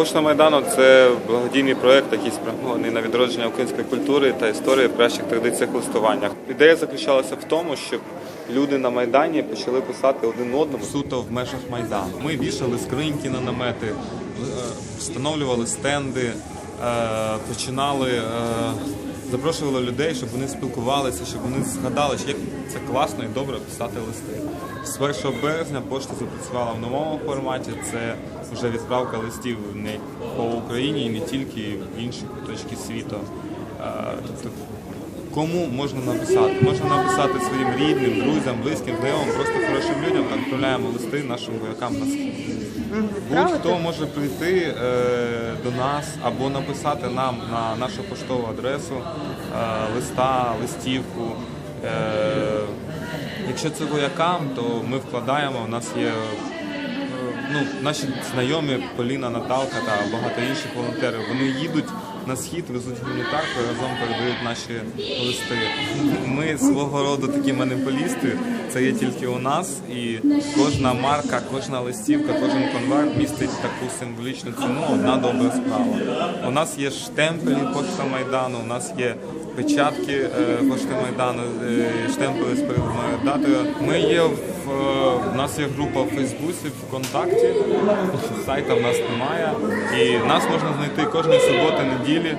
Пошта Майдану це благодійний проект, який спрямований на відродження української культури та історії в кращих традиціях листування. Ідея заключалася в тому, щоб люди на майдані почали писати один одному суто в межах майдану. Ми вішали скриньки на намети, е, встановлювали стенди, е, починали. Запрошували людей, щоб вони спілкувалися, щоб вони згадали, що як це класно і добре писати листи. З 1 березня пошта запрацювала в новому форматі. Це вже відправка листів не по Україні і не тільки в інші куточки світу. Е, Тобто, кому можна написати? Можна написати своїм рідним, друзям, близьким, знайомим, просто хорошим людям. Відправляємо листи нашим воякам на схід. Будь-хто може прийти е, до нас або написати нам на нашу поштову адресу е, листа, листівку. Е, якщо це воякам, то ми вкладаємо. У нас є е, ну, наші знайомі Поліна, Наталка та багато інших волонтерів. Вони їдуть на схід, везуть гуманітарку і разом передають наші листи. Ми свого роду такі монополісти. Це є тільки у нас, і кожна марка, кожна листівка, кожен конверт містить таку символічну ціну. Одна добра справа. У нас є штемпелі пошта майдану. У нас є печатки е, пошти майдану, е, штемпелі з переданою датою. Ми є в е, у нас є група в Фейсбуці, ВКонтакті. Сайта в нас немає. І нас можна знайти кожної суботи, неділі.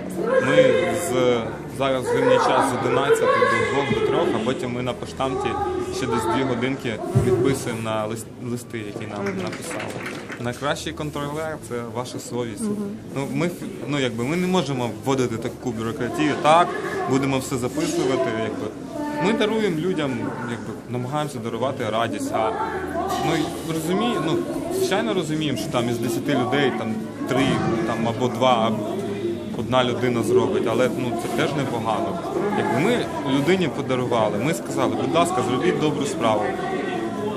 Ми з зараз вільний час з 11 до 2 до 3, а потім ми на поштамті ще десь 2 годинки відписуємо на листи, які нам написали. Найкращий контролер це ваша совість. Ну ми ну якби ми не можемо вводити таку бюрократію. Так будемо все записувати. Якби ми даруємо людям, якби намагаємося дарувати радість. А ну і розумію, ну звичайно розуміємо, що там із 10 людей там три там або два. Одна людина зробить, але ну це теж непогано. Якби ми людині подарували, ми сказали, будь ласка, зробіть добру справу.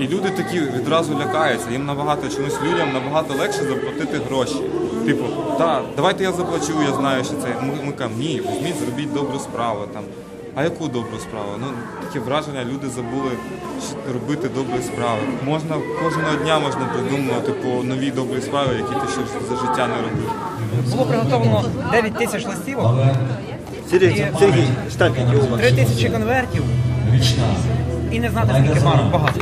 І люди такі відразу лякаються. Їм набагато чомусь людям набагато легше заплатити гроші. Типу, так, давайте я заплачу, я знаю, що це. Ми, ми кажемо, ні, візьміть, зробіть добру справу там. А яку добру справу? Ну таке враження, люди забули робити добрі справи. Можна кожного дня можна придумувати по новій добрій справі, які ти ще за життя не робив. Було приготовлено 9 тисяч листівок, Сергій, Сергій, станьте, у 3 тисячі конвертів і не знати скільки марок, багато.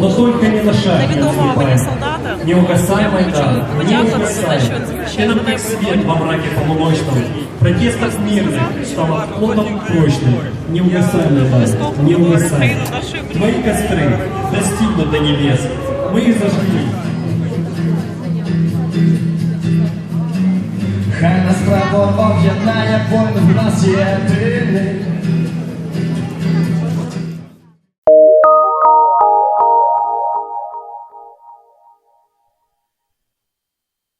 Но только не на шаг не Невідомого мені отступай. солдата. Не угасай, Я Майдан, хочу не подякувати за те, що він угасай. захищає Ты нам мене как і свет во мраке полуночном. Протестов мирных стал отходом прочным. Не угасай, Майдан, не угасай. Твои костры достигнут до небес. Мы их зажгли. Хай нас право об'єднає, бо в нас єдиний